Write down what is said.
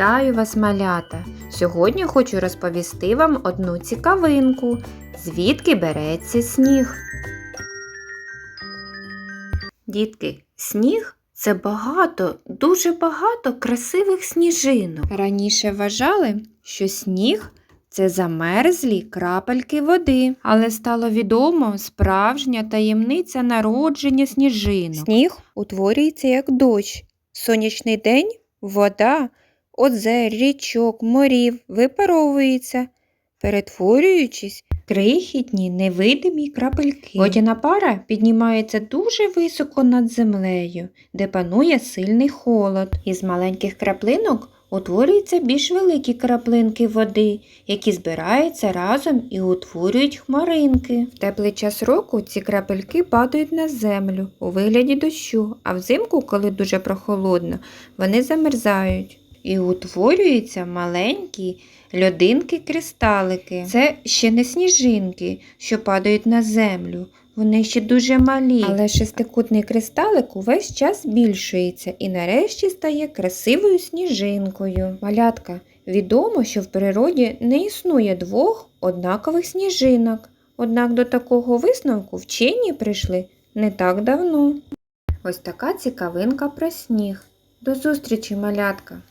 Вітаю вас, малята! Сьогодні хочу розповісти вам одну цікавинку, звідки береться сніг. Дітки, сніг це багато, дуже багато красивих сніжинок. Раніше вважали, що сніг це замерзлі крапельки води, але стало відомо справжня таємниця народження сніжинок. Сніг утворюється як дощ. Сонячний день вода озер, річок, морів випаровується, перетворюючись крихітні невидимі крапельки. Водяна пара піднімається дуже високо над землею, де панує сильний холод. Із маленьких краплинок утворюються більш великі краплинки води, які збираються разом і утворюють хмаринки. В теплий час року ці крапельки падають на землю у вигляді дощу, а взимку, коли дуже прохолодно, вони замерзають і утворюються маленькі льодинки-кристалики. Це ще не сніжинки, що падають на землю. Вони ще дуже малі, але шестикутний кристалик увесь час збільшується і нарешті стає красивою сніжинкою. Малятка, відомо, що в природі не існує двох однакових сніжинок. Однак до такого висновку вчені прийшли не так давно. Ось така цікавинка про сніг. До зустрічі, малятка!